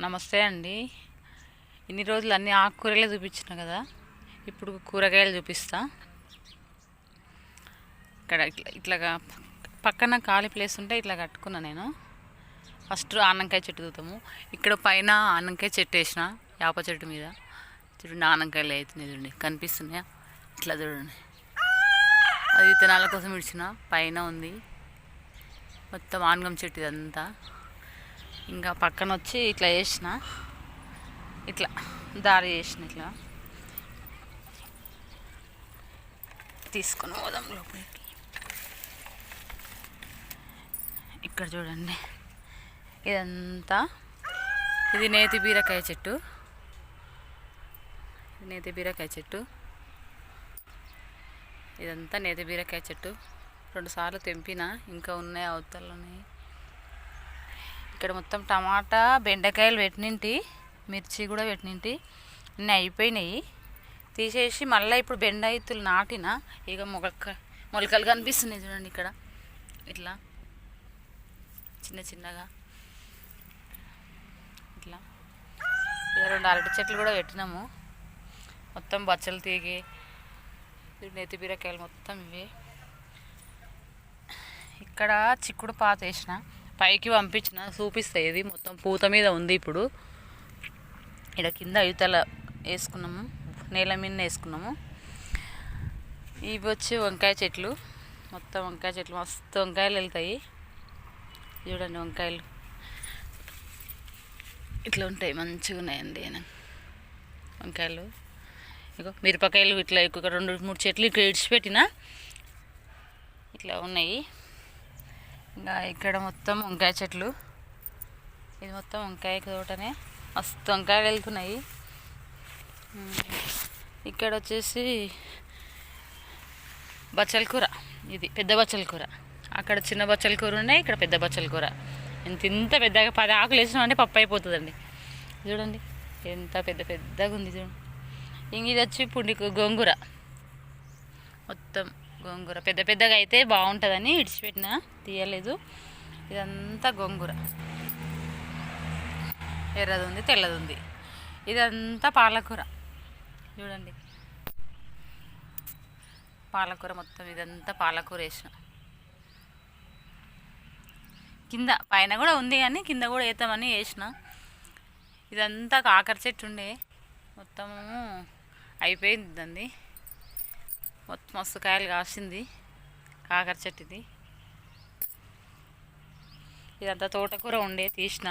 నమస్తే అండి. ఇన్ని రోజులు అన్ని ఆకుకూరలే చూపించిన కదా. ఇప్పుడు కూరగాయలు చూపిస్తా. ఇక్కడ ఇట్లా ఇట్లాగా పక్కన ఖాళీ ప్లేస్ ఉంటే ఇట్లా కట్టుకున్నా నేను. ఫస్ట్ ఆనంకాయ చెట్టు చూద్దాము. ఇక్కడ పైన ఆనంకాయ చెట్టు వేసిన యాప చెట్టు మీద. చూడండి ఆనంకాయలు అవుతున్నాయి చూడండి. కనిపిస్తున్నాయా? ఇట్లా చూడండి. అది విత్తనాల కోసం ఇడిచిన. పైన ఉంది. మొత్తం ఆనగం చెట్టు ఇదంతా. ఇంకా పక్కన వచ్చి ఇట్లా వేసిన ఇట్లా దారి చేసిన ఇట్లా. తీసుకొని పోదాం లోపలికి. ఇక్కడ చూడండి. ఇదంతా ఇది నేతి బీరకాయ చెట్టు. నేతి బీరకాయ చెట్టు. ఇదంతా నేతి బీరకాయ చెట్టు. రెండు సార్లు తెంపిన ఇంకా ఉన్నాయి అవతలని. ఉన్నాయి ఇక్కడ మొత్తం టమాటా బెండకాయలు పెట్టినింటి మిర్చి కూడా పెట్టినింటి. అన్నీ అయిపోయినాయి. తీసేసి మళ్ళీ ఇప్పుడు బెండాయితులు నాటిన ఇక మొలక మొలకలు కనిపిస్తున్నాయి చూడండి ఇక్కడ. ఇట్లా. చిన్న చిన్నగా. ఇట్లా. ఇక రెండు అరటి చెట్లు కూడా పెట్టినాము. మొత్తం బచ్చలు తీగి నెత్తి బీరకాయలు మొత్తం ఇవే. ఇక్కడ చిక్కుడు పాత వేసిన. పైకి పంపించిన చూపిస్తాయి ఇది మొత్తం పూత మీద ఉంది ఇప్పుడు. ఇక్కడ కింద ఇవతల వేసుకున్నాము నేల మీద వేసుకున్నాము. ఇవి వచ్చి వంకాయ చెట్లు. మొత్తం వంకాయ చెట్లు మస్తు వంకాయలు వెళ్తాయి. చూడండి వంకాయలు. ఇట్లా ఉంటాయి మంచిగా ఉన్నాయండి వంకాయలు. ఇగో మిరపకాయలు ఇట్లా ఎక్కువ రెండు మూడు చెట్లు ఇక్కడ ఇడిచిపెట్టిన ఇట్లా ఉన్నాయి. ఇంకా ఇక్కడ మొత్తం వంకాయ చెట్లు. ఇది మొత్తం వంకాయ తోటనే. మస్తు వంకాయలు వెళ్తున్నాయి. ఇక్కడ వచ్చేసి బచ్చల కూర. ఇది పెద్ద బచ్చల కూర. అక్కడ చిన్న బచ్చల కూర ఉన్నాయి ఇక్కడ పెద్ద బచ్చల కూర. ఇంత ఇంత పెద్దగా పది ఆకులు వేసినామంటే పప్పు అయిపోతుందండి. చూడండి ఎంత పెద్ద పెద్దగా ఉంది చూడండి. ఇంక ఇది వచ్చి పుండి గోంగూర. మొత్తం గోంగూర. పెద్ద పెద్దగా అయితే బాగుంటుందని ఇడిచిపెట్టిన తీయలేదు. ఇదంతా గోంగూర. ఎర్రది ఉంది తెల్లది ఉంది. ఇదంతా పాలకూర. చూడండి. పాలకూర మొత్తం ఇదంతా పాలకూర వేసిన. కింద పైన కూడా ఉంది కానీ కింద కూడా వేద్దామని వేసిన. ఇదంతా కాకర చెట్టు ఉండే. మొత్తము అయిపోయింది దాన్ని మస్తు కాయలు కాసింది కాకర చెట్టుది. ఇదంతా తోటకూర ఉండే తీసిన.